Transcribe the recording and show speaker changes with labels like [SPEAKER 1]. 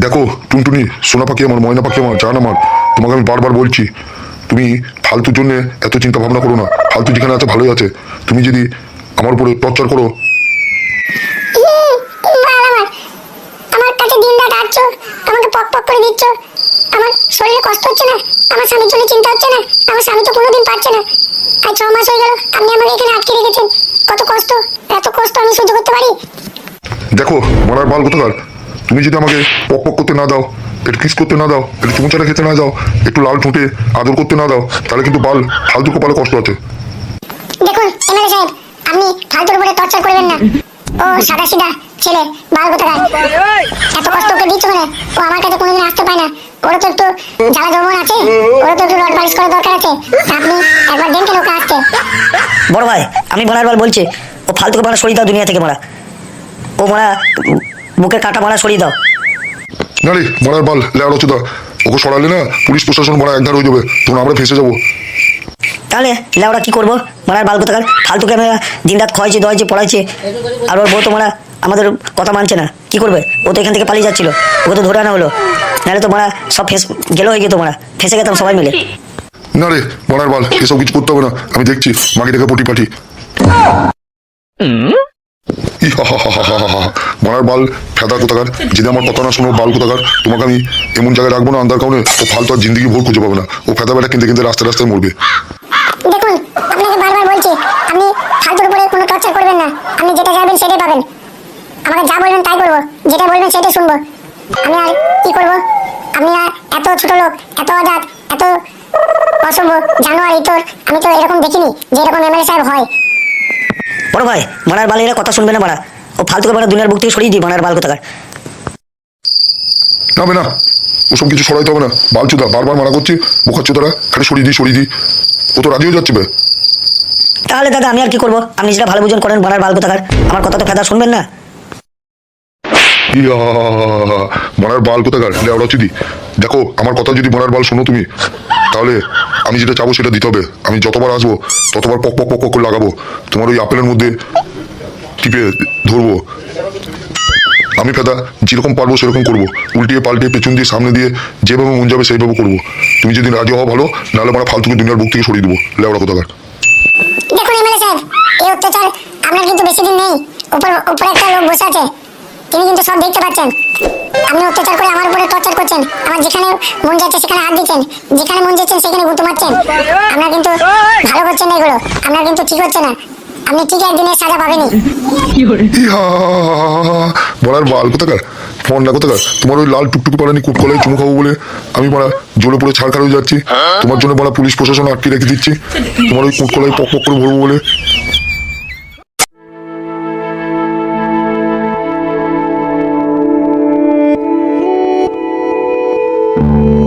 [SPEAKER 1] সোনা পাখি আমার ময়না পাখি আমার জান আমার তোমাকে আমি বারবার বলছি তুমি ফালতুর জন্য এত চিন্তা ভাবনা করো না ফালতু যেখানে আছে ভালোই আছে তুমি যদি আমার উপরে টর্চার করো।
[SPEAKER 2] আমার আমার কাছে দিন রাত আসছো আমাকে পক পক করে দিচ্ছ আমার শরীরে কষ্ট হচ্ছে না আমার স্বামীর জন্য চিন্তা হচ্ছে না আমার স্বামী তো কোনোদিন পাচ্ছে না আজ ছ মাস হয়ে গেল আপনি আমাকে এখানে আটকে রেখেছেন কত কষ্ট এত কষ্ট আমি সহ্য করতে পারি?
[SPEAKER 1] দেখো মরার বাল কোথাকার? তুমি যদি আমাকে পক পক করতে না দাও একটু কিস করতে না দাও একটু চুমচাটা খেতে না দাও একটু লাল ঠোঁটে আদর করতে না দাও তাহলে কিন্তু বাল ফালতু কপালে কষ্ট আছে।
[SPEAKER 2] দেখুন এমএলএ সাহেব আপনি ফালতুর উপরে টর্চার করবেন না। ও সাদা সিধা ছেলে বাল কোথাকার? এত কষ্ট ওকে দিচ্ছ মানে ও আমার কাছে কোনোদিন আসতে পায় না। ওরও তো একটু জ্বালা যৌবন আছে ওরও তো একটু রড পালিশ করা দরকার আছে। আপনি একবার দেন কেন ওকে আসতে?
[SPEAKER 3] বড় ভাই আমি বল বলছি ও ফালতুকে মারা সরিয়ে দাও দুনিয়া থেকে মারা। ও মারা বুকে কাটা মারা সরিয়ে দাও।
[SPEAKER 1] না রে মরার বাল লেয়ার হচ্ছে ওকে সরালে না পুলিশ প্রশাসন মারা একধার হয়ে যাবে। তখন আমরা ফেসে যাব।
[SPEAKER 3] তাহলে লেওড়া কি করব? মারার বাল কোথাকার? ফালতুকে আমরা দিন রাত খাওয়াইছে দোয়াইছে পড়াইছে? আর ওর বউ তো মারা আমাদের কথা মানছে না। কি করবে? ও তো এখান থেকে পালিয়ে যাচ্ছিল। ওকে তো ধরে আনা হলো। নাহলে তো মারা সব ফেস গেল হয়ে যেত মারা। ফেসে গেতাম সবাই মিলে।
[SPEAKER 1] না রে মরার বাল এসব কিছু করতে হবে না। আমি দেখছি মাকে ডেকে পটি পাটি হা। বাল, ফেদা কোথাকার? যদি আমার কথা না শোনো বাল কোথাকার? তোমাকে আমি এমন জায়গায় রাখব না আন্দার কারণে ও ফালতু আর জিন্দগি ভোর খুঁজে পাবে না। ও ফেদা বেটা কিনতে কিনতে রাস্তায় রাস্তায় মরবে।
[SPEAKER 2] দেখুন, আপনাকে বারবার বলছি ফালতুর উপরে কোনো টর্চার করবেন না। যেটা চাইবেন সেটাই পাবেন। আমাকে যা বলবেন তাই করব, যেটা বলবেন সেটাই শুনব। আমি আর কি করব? আপনি আর এত ছোট লোক, এত এত ইতর, আমি তো এরকম দেখিনি যে এরকম এমএলএ সাহেব হয়।
[SPEAKER 3] বড় ভাই মারার বাল এরা কথা শুনবে না মারা। ও ফালতুকে মারা দুনিয়ার বুক থেকে সরিয়ে দিই মারার বাল কোথাকার।
[SPEAKER 1] না না ওসব কিছু সরাইতে হবে না। বাল চুদা বারবার মারা করছি বোকার চুদারা খালি সরিয়ে দিই সরিয়ে দিই। ও তো রাজি হয়ে যাচ্ছে বে।
[SPEAKER 3] তাহলে দাদা আমি আর কি করব? আপনি যেটা ভালো বুঝন করেন মারার বাল কোথাকার। আমার কথা তো ফেদা শুনবেন না।
[SPEAKER 1] ইয়া মনার বাল কোথাকার? লেওড়া চুদি দেখো আমার কথা যদি মনার বাল শোনো তুমি তাহলে আমি যেটা চাবো সেটা দিতে হবে। আমি যতবার আসব, ততবার পক পক পক করে লাগাবো। তোমার ওই আপেলের মধ্যে টিপে ধরবো। আমি ফেদা, যেরকম পারব সেরকম করব। উল্টিয়ে পাল্টিয়ে পেছন দিয়ে, সামনে দিয়ে যেভাবে মন যাবে সেইভাবে করব। তুমি যদি রাজি হওয়া ভালো, নাহলে মানে ফালতুকে দুনিয়ার বুক থেকে সরিয়ে দেবো। লেওড়া কোথাকার?
[SPEAKER 2] দেখুন এমএলএ সাহেব, এই অত্যাচার আপনার কিন্তু বেশি দিন নেই। উপর, উপরে একটা লোক বসে আছে। তিনি কিন্তু সব দেখতে পাচ্ছেন। আপনি অত্যাচার করে আমার উপরে টর্চার করছেন। আমার যেখানে মন যাচ্ছে সেখানে হাত দিচ্ছেন। যেখানে মন যাচ্ছে সেখানে গুঁতো মারছেন। আপনার কিন্তু ভালো করছেন না এগুলো। আপনার কিন্তু ঠিক হচ্ছে না। আপনি ঠিক একদিনের সাজা পাবেনই।
[SPEAKER 1] ইহা বলার বাল কোথাকার? ফোন না কোথাকার? তোমার ওই লাল টুকটুকু পালানি কুটকলাই চুমু খাব বলে আমি মারা জোরে পড়ে ছাড় হয়ে যাচ্ছি। তোমার জন্য মারা পুলিশ প্রশাসন আটকে রেখে দিচ্ছি। তোমার ওই কুটকলাই পক পক করে ভরবো বলে Thank you.